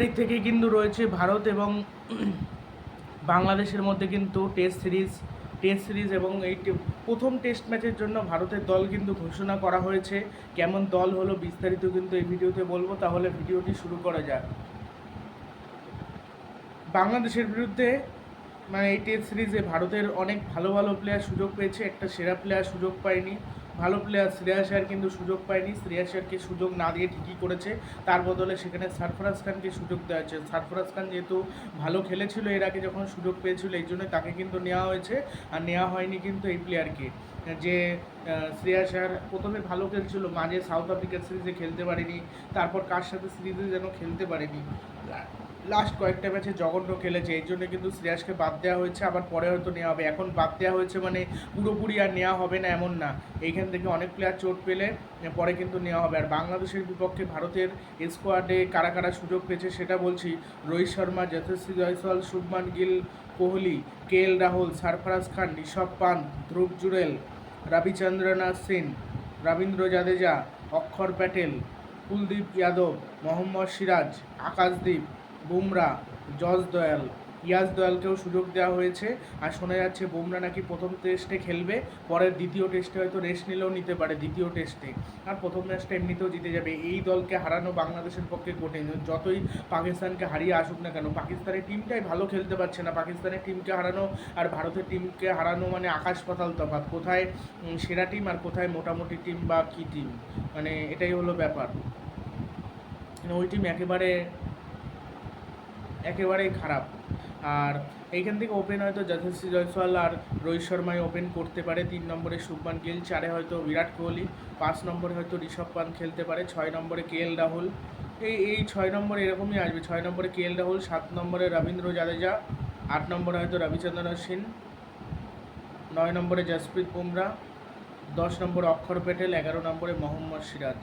তারিখ থেকে কিন্তু রয়েছে ভারত এবং বাংলাদেশের মধ্যে কিন্তু টেস্ট সিরিজ টেস্ট সিরিজ এবং এই প্রথম টেস্ট ম্যাচের জন্য ভারতের দল কিন্তু ঘোষণা করা হয়েছে। কেমন দল হলো বিস্তারিত কিন্তু এই ভিডিওতে বলব, তাহলে ভিডিওটি শুরু করা যাক। বাংলাদেশের বিরুদ্ধে মানে এই টেস্ট সিরিজে ভারতের অনেক ভালো ভালো প্লেয়ার সুযোগ পেয়েছে। একটা সেরা প্লেয়ার সুযোগ পায়নি। ভালো প্লেয়ার শ্রেয়াস আয়ার কিন্তু সুযোগ পায়নি। শ্রেয়াস আয়ারকে সুযোগ না দিয়ে ঠিকই করেছে। তার বদলে সেখানে সারফরাজ খানকে সুযোগ দেওয়া হয়েছে। সারফরাজ খান যেহেতু ভালো খেলেছিল, এর আগে যখন সুযোগ পেয়েছিল, এই জন্য তাকে কিন্তু নেওয়া হয়েছে। আর নেওয়া হয়নি কিন্তু এই প্লেয়ারকে যে শ্রেয়াস আয়ার প্রথমে ভালো খেলছিল, মাঝে সাউথ আফ্রিকার সিরিজে খেলতে পারেনি। তারপর কার সাথে সিরিজে যেন খেলতে পারেনি? লাস্ট কয়েকটা ম্যাচে জঘন্য খেলেছে এই জন্য কিন্তু শ্রেয়াসকে বাদ দেওয়া হয়েছে, আবার পরে হয়তো নেওয়া হবে। এখন বাদ দেওয়া হয়েছে মানে পুরোপুরি আর নেওয়া হবে না, এমন না। এইখান থেকে অনেক প্লেয়ার চোট পেলে পরে কিন্তু নেওয়া হবে। আর বাংলাদেশের বিপক্ষে ভারতের স্কোয়াডে কারা কারা সুযোগ পেয়েছে সেটা বলছি, রোহিত শর্মা যথেশ্রী জয়সওয়াল, শুভমান গিল, কোহলি, কে এল রাহুল, সারফরাজ খান, ঋষভ পান্ত, ধ্রুব জুরেল রবিচন্দ্রনাথ অশ্বিন রবীন্দ্র জাদেজা, অক্ষর প্যাটেল, কুলদীপ যাদব, মোহাম্মদ সিরাজ, আকাশদীপ বুমরা, জজ দয়াল। ইয়াস দয়ালকেও সুযোগ দেওয়া হয়েছে। আর শোনা যাচ্ছে বুমরা নাকি প্রথম টেস্টে খেলবে, পরের দ্বিতীয় টেস্টে হয়তো রেস্ট নিলেও নিতে পারে দ্বিতীয় টেস্টে। আর প্রথম ম্যাচটা এমনিতেও জিতে যাবে। এই দলকে হারানো বাংলাদেশের পক্ষে কঠিন। যতই পাকিস্তানকে হারিয়ে আসুক না কেন, পাকিস্তানের টিমটাই ভালো খেলতে পারছে না। পাকিস্তানের টিমকে হারানো আর ভারতের টিমকে হারানো মানে আকাশ পাতাল তফাৎ। কোথায় সেরা টিম আর কোথায় মোটামুটি টিম বা কী টিম মানে এটাই হলো ব্যাপার। মানে ওই টিম একেবারে একেবারেই খারাপ। আর এইখান থেকে ওপেন হয়তো যশস্বী জয়সওয়াল আর রোহিত শর্মাই ওপেন করতে পারে। তিন নম্বরে শুভমান গিল, চারে হয়তো বিরাট কোহলি, পাঁচ নম্বরে হয়তো ঋষভ পান্ত খেলতে পারে, ছয় নম্বরে কে এল রাহুল। এই এই ছয় নম্বরে এরকমই আসবে। ছয় নম্বরে কে এল রাহুল, সাত নম্বরে রবীন্দ্র জাদেজা, আট নম্বরে হয়তো রবিচন্দ্রন অশ্বিন নয় নম্বরে জসপ্রীত বুমরা, দশ নম্বরে অক্ষর প্যাটেল, এগারো নম্বরে মোহাম্মদ সিরাজ।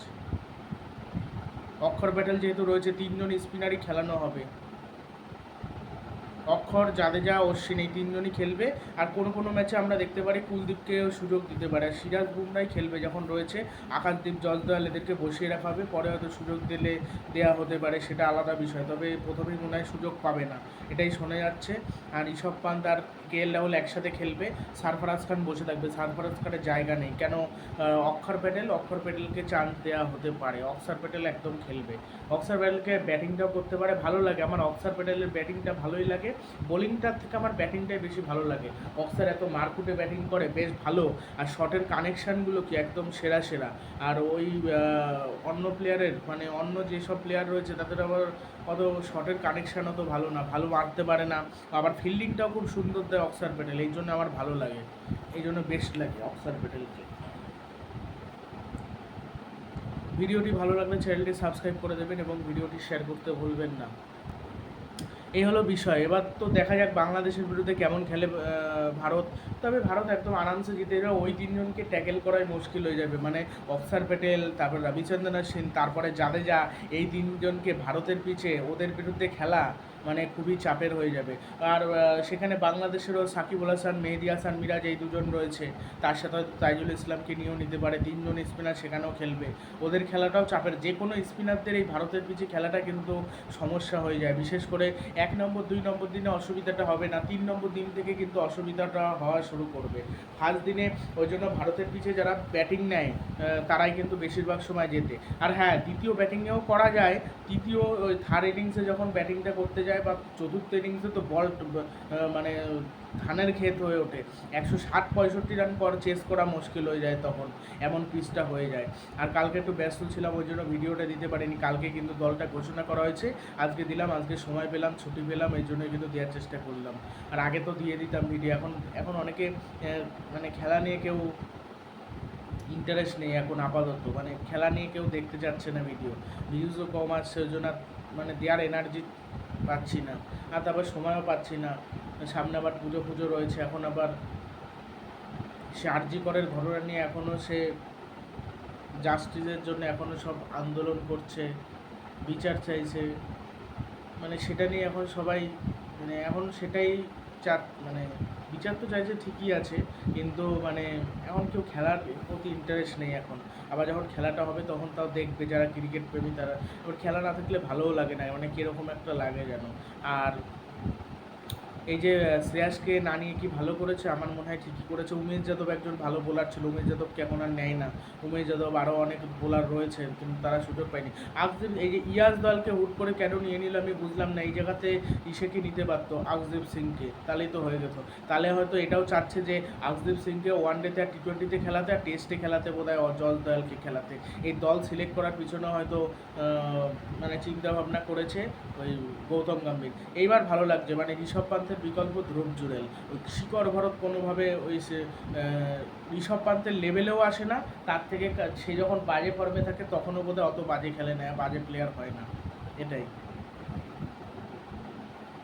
অক্ষর প্যাটেল যেহেতু রয়েছে, তিনজন স্পিনারই খেলানো হবে। অক্ষর, জাদেজা, অশ্বিন, এই তিনজনই খেলবে। আর কোনো কোনো ম্যাচে আমরা দেখতে পারি কুলদীপকেও সুযোগ দিতে পারে। আর সিরাজ বুমরাই খেলবে যখন রয়েছে আকাশদীপ জলদয়াল এদেরকে বসিয়ে রাখা হবে পরে হয়তো সুযোগ দিলে দেয়া হতে পারে, সেটা আলাদা বিষয়। তবে প্রথমেই মনে হয় সুযোগ পাবে না। এটাই শোনা যাচ্ছে। আর ঋষভ পান্ত আর কে এল রাহুল একসাথে খেলবে। সারফরাজ খান বসে থাকবে। সারফরাজ খানের জায়গা নেই। কেন অক্ষর প্যাটেল? অক্ষর প্যাটেলকে চান্স দেওয়া হতে পারে। অক্সার প্যাটেল একদম খেলবে। অক্সার প্যাটেলকে ব্যাটিংটাও করতে পারে। ভালো লাগে। আমার অক্সার প্যাটেলের ব্যাটিংটা ভালোই লাগে। বোলিংটার থেকে আমার ব্যাটিংটাই বেশি ভালো লাগে। অক্সার এত মারকুটে ব্যাটিং করে, বেশ ভালো। আর শটের কানেকশানগুলো কি একদম সেরা সেরা। আর ওই অন্য প্লেয়ারের মানে অন্য যেসব প্লেয়ার রয়েছে, তাদের আবার অত শটের কানেকশান অত ভালো না, ভালো মারতে পারে না। আবার ফিল্ডিংটাও খুব সুন্দর দেয় অক্সার প্যাটেল এই জন্য আমার ভালো লাগে। এই জন্য বেস্ট লাগে অক্সার প্যাটেলকে ভিডিওটি ভালো লাগলে চ্যানেলটি সাবস্ক্রাইব করে দেবেন এবং ভিডিওটি শেয়ার করতে ভুলবেন না। এই হলো বিষয়। এবার তো দেখা যাক বাংলাদেশের বিরুদ্ধে কেমন খেলে ভারত। তবে ভারত একদম আরামসে জিতে যাবে ওই তিনজনকে ট্যাকেল করাই মুশকিল হয়ে যাবে। মানে অফসার প্যাটেল তারপর রবিচন্দ্রন অশ্বিন তারপরে জাদেজা, এই তিনজনকে ভারতের পিছে, ওদের বিরুদ্ধে খেলা। মানে খুবই চাপের হয়ে যাবে। আর সেখানে বাংলাদেশেরও সাকিবুল হাসান, মেহেদি হাসান, মিরাজ এই দুজন রয়েছে। তার সাথে তাইজুল ইসলামকে নিয়েও নিতে পারে। তিনজন স্পিনার সেখানেও খেলবে। ওদের খেলাটাও চাপের। যে কোনো স্পিনারদের এই ভারতের পিছে খেলাটা কিন্তু সমস্যা হয়ে যায়। বিশেষ করে এক নম্বর, দুই নম্বর দিনে অসুবিধাটা হবে না। তিন নম্বর দিন থেকে কিন্তু অসুবিধাটা হওয়া শুরু করবে। ফার্স্ট দিনে ওই জন্য ভারতের পিছে যারা ব্যাটিং নেয় তারাই কিন্তু বেশিরভাগ সময় যেতে আর হ্যাঁ দ্বিতীয় ব্যাটিংয়েও করা যায়। তৃতীয় থার্ড ইনিংসে যখন ব্যাটিংটা করতে যায় বা চতুর্থ ইনিংসে তো বল মানে ধানের ক্ষেত হয়ে ওঠে। একশো ষাট পঁয়ষট্টি রান পর চেস করা মুশকিল হয়ে যায় তখন, এমন পিচটা হয়ে যায়। আর কালকে একটু ব্যস্ত ছিলাম, ওই জন্য ভিডিওটা দিতে পারিনি। কালকে কিন্তু দলটা ঘোষণা করা হয়েছে। আজকে দিলাম, আজকে সময় পেলাম, ছুটি পেলাম, এই জন্যই কিন্তু দেওয়ার চেষ্টা করলাম। আর আগে তো দিয়ে দিতাম ভিডিও এখন এখন অনেকে মানে খেলা নিয়ে কেউ ইন্টারেস্ট নেই এখন আপাতত। মানে খেলা নিয়ে কেউ দেখতে যাচ্ছে না ভিডিও ভিউজও কম আসছে, ওই জন্য মানে দেওয়ার এনার্জি পাচ্ছি না। আর তারপর সময়ও পাচ্ছি না। সামনে আবার পুজো পুজো রয়েছে, এখন আবার সে আর্জি করের ঘটনা নিয়ে এখনও সে জাস্টিসের জন্য এখনও সব আন্দোলন করছে, বিচার চাইছে। মানে সেটা নিয়ে এখন সবাই মানে এখন সেটাই চার মানে বিচার তো চাইছে ঠিকই আছে, কিন্তু মানে এখন কেউ খেলার প্রতি ইন্টারেস্ট নেই এখন। আবার যখন খেলাটা হবে তখন তাও দেখবে যারা ক্রিকেট প্রেমী তারা। এবার খেলা না থাকলে ভালোও লাগে না মানে কীরকম একটা লাগে যেন। আর এই যে শ্রেয়াসকে না নিয়ে কি ভালো করেছে? আমার মনে হয় ঠিকই করেছে। উমেশ যাদব একজন ভালো বোলার ছিল। উমেশ যাদবকে এখন আর নেয় না। উমেশ যাদব আরও অনেক বোলার রয়েছে, কিন্তু তারা সুযোগ পায়নি। আকদীপ এই যে ইয়াস দলকে হুট করে কেন নিয়ে নিল আমি বুঝলাম না। এই জায়গাতে ইসেকে নিতে পারতো আকদীপ সিংকে? তাহলেই তো হয়ে যেত। তাহলে হয়তো এটাও চাচ্ছে যে আকদীপ সিংকে ওয়ান ডেতে আর টি টোয়েন্টিতে খেলাতে আর টেস্টে খেলাতে বোধ হয় অজল দয়ালকে খেলাতে। এই দল সিলেক্ট করার পিছনে হয়তো মানে চিন্তা ভাবনা করেছে ওই গৌতম গম্ভীর। এইবার ভালো লাগছে। মানে ঋষভ পান্থের বিকল্প ধ্রুব জুড়েল। ওই শিকড় ভরত কোনোভাবে ওই সে ঋষভ পান্তের লেভেলেও আসে না। তার থেকে সে যখন বাজে ফর্মে থাকে, তখনও বোধহয় অত বাজে খেলে না, বাজে প্লেয়ার হয় না। এটাই।